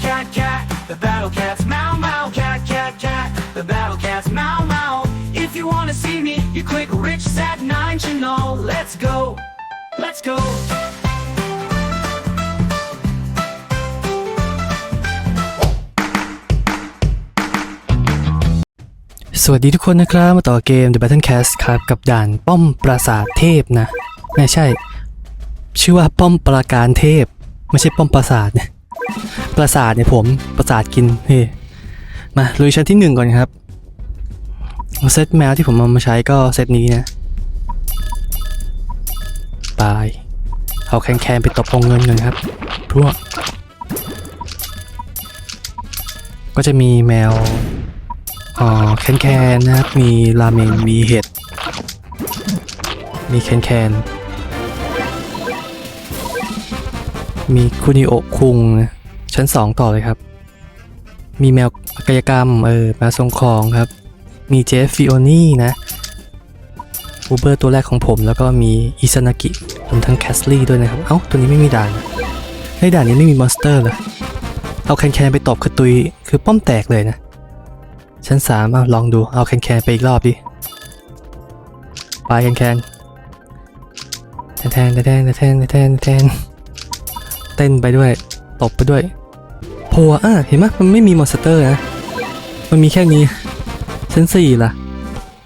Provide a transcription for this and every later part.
cat, cat, cat. The battle cats meow, meow, cat, cat, cat. The battle cats meow, meow. If you wanna see me, you click Rich Sat 9 channel. Let's go. Let's go. สวัสดีทุกคนนะครับ มาต่อเกม The Battle Cast ครับ กับด่านป้อมปราสาทเทพนะ ไม่ใช่ ชื่อว่าป้อมปราการเทพ ไม่ใช่ป้อมปราสาทนะ ปราสาทเนี่ยผมปราสาทกินเฮ้มาลุยชั้นที่หนึ่งก่อนครับเซตแมวที่ผมเอามาใช้ก็เซตนี้นะไปเอาแคนแคนๆไปตบองเงินกันครับพวกก็จะมีแมวอ๋อแคนแคนนะครับ มีราเมงมีเห็ด มีแคนแคนมีคุนิโอคุงนะ ชั้นสองต่อเลยครับ มีแมวกายกรรม เออมวทรงคองครับ มีเจฟฟิโอนี่นะอูเบอร์ตัวแรกของผมแล้วก็มีอิซานากิรวมทั้งแคสลี่ด้วยนะครับ เอ้า ตัวนี้ไม่มีด่านในด่านนี้ไม่มีมอนสเตอร์เหรอเอาแคนแคนไปตบคือตุยคือป้อมแตกเลยนะ ชั้นสามเอาลองดูเอาแคนแคนไปอีกรอบดิไปแคนแคนแทนแทนแทนแทนแทนแทนเต้นไปด้วย ตบไปด้วย โพอะเห็นไหมมันไม่มีมอนสเตอร์นะ มันมีแค่นี้ชั้นสี่ล่ะ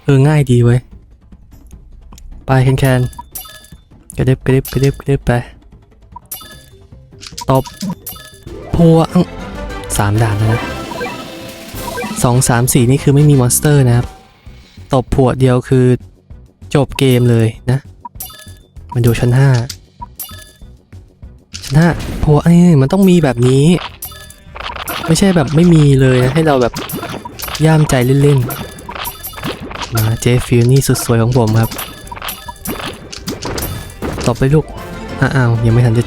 เออง่ายดีเว้ยไปแคนแคนกระเด็บกระเด็บกระเด็บกระเด็บไปตบโพอะสามด่านนะสองสามสี่นี่คือไม่มีมอนสเตอร์นะครับ ตบผัวเดียวคือจบเกมเลยนะ มันดูชั้นห้าชั้นห้าผัวเอ้ยมันต้องมีแบบนี้ ไม่ใช่แบบไม่มีเลยนะให้เราแบบย่ามใจเล่นๆมาเจฟิลนี่สุดสวยของผมครับตอบไปลูกอ้าวยังไม่ทันจะ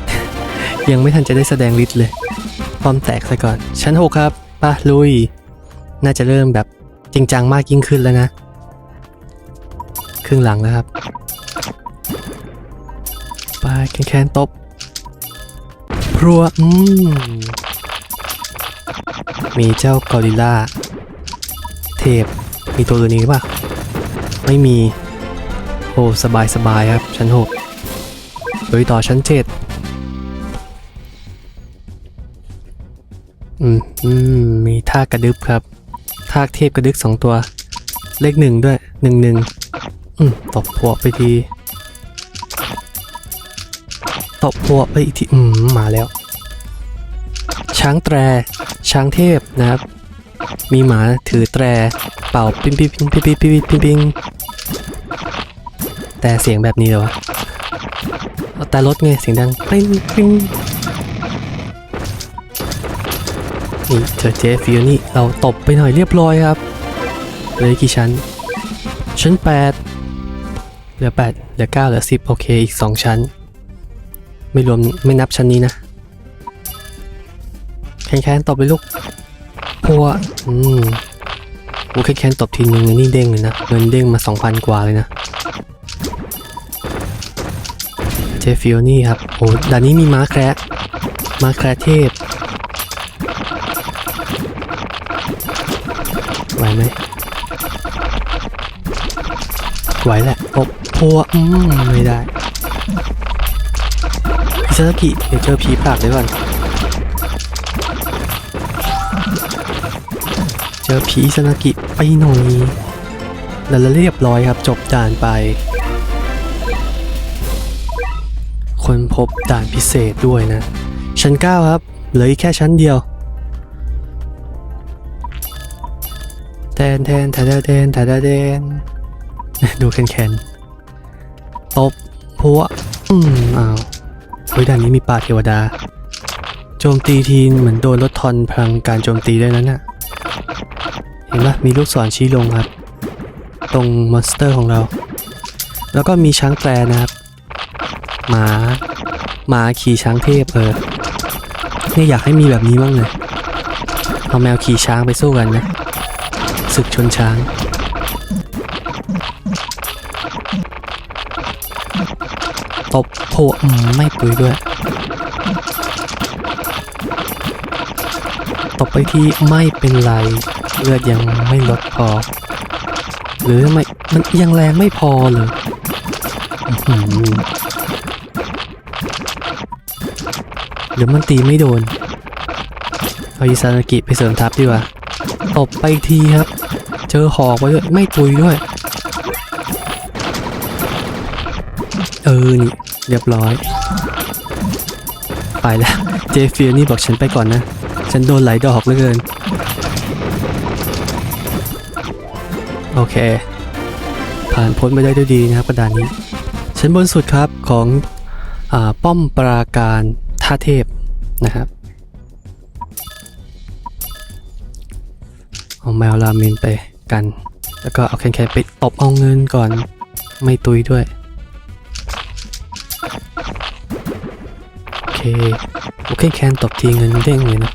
ยังไม่ทันจะได้แสดงฤทธิ์เลยป้อมแตกซะก่อน ชั้นหกครับป่ะลุย น่าจะเริ่มแบบจริงจังมากยิ่งขึ้นแล้วนะ ครึ่งหลังแล้วครับไปแคนแคนตบพรัว อืม มีเจ้ากอริลลาเทพมีตัวอื่นอีกป่ะ ไม่มี โอ้สบายสบายครับ ชั้นหกโดยต่อชั้นเจ็ดอืมอืมมีท่ากระดึบครับท่าเทพกระดึกสองตัว เลขหนึ่งด้วยหนึ่งหนึ่งอืมตบหัวไปทีตบหัวไปอีกที อืม มาแล้ว ช้างแตร ช้างเทพนะครับ มีหมาถือแตรเป่าปิ้งปิ้งปิ้งปิ้งปิ้งปิ้งปิ้งปิ้งแต่เสียงแบบนี้เหรอวะแต่รถไงเสียงดังปิ้งปิ้งนี่เจอเจฟิวนี่เราตบไปหน่อยเรียบร้อยครับเหลือกี่ชั้น ชั้น 8 เหลือ 8 เหลือ 9 เหลือ 10 โอเค อีก 2 ชั้น ไม่รวมไม่นับชั้นนี้นะ แคนแคนตบไปลูกพัวอืมโอ้แคนแคนตบทีนึงนี่เด้งเลยนะเงินเด้งมา2,000กว่าเลยนะเจฟฟิวนี่ครับโอ้ด่านนี้มีม้าแคระม้าแคระเทพไหวไหมไหวแหละปบพัวอืมไม่ได้อิซากิเดี๋ยวเจอผีปากเดี๋ยวก่อน จอผีอิซากิไปหน่อยแล้วเรียบร้อยครับจบด่านไป คนพบด่านพิเศษด้วยนะ ชั้น 9 ครับเหลือแค่ชั้นเดียวแทนแทนแทนแทนแทนแทนดูแคนแคนตบพัวอืมอ้าวเฮ้ยด่านนี้มีปลาเทวดา โจมตีทีเหมือนโดนลดทอนพลังการโจมตีได้วยนั้นน่ะ เห็นปะมีลูกศรชี้ลงครับ ตรงมอนสเตอร์ของเรา แล้วก็มีช้างแตรนะครับ หมาหมาขี่ช้างเทพเออเนี่ยอยากให้มีแบบนี้บ้างเลยเอาแมวขี่ช้างไปสู้กันนะศึกชนช้างตบโผไม่ปุยด้วยตบไปที่ไม่เป็นไร เลือดยังไม่ลดพอ หรือไม่มันยังแรงไม่พอเลยหรือมันตีไม่โดนเอาอิซานากิไปเสริมทัพดีกว่าตบไปอีกทีครับ เจอหอกไว้ด้วยไม่ตุยด้วย เออ นี่เรียบร้อย ไปแล้ว เจฟฟิลนี่บอกฉันไปก่อนนะ ฉันโดนไหลายดอกเหลือเกิน โอเค ผ่านพ้นไปได้ด้วยดีนะครับกระดานนี้ ชั้นบนสุดครับของอป้อมปราการท่าเทพนะครับ เอาแมวราเมนไปกัน แล้วก็เอาแคนแคนไปตบเอาเงินก่อนไม่ตุยด้วย โอเคโอเคแคนตบทีเงินเด้งเลยนะ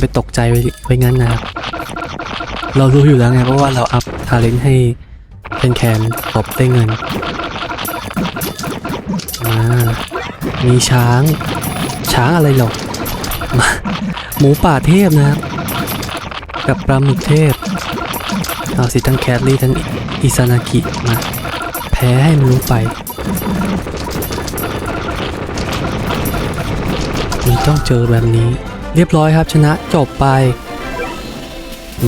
ไปตกใจไว้ไว้งั้นนะครับ เรารู้อยู่แล้วไงเพราะว่าเราอัพทาเลนต์ให้แคนแคนตบได้เงินอ่ามีช้าง ช้างอะไรหรอกมาหมูป่าเทพนะครับ กับปลาหมึกเทพ เอาสิทั้งแคทลี่ทั้งอิซานากิมา แพ้ให้มันรู้ไป มันต้องเจอแบบนี้ เรียบร้อยครับชนะจบไป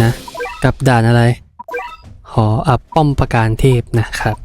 นะ กับด่านอะไร หออับป้อมประการเทพนะครับ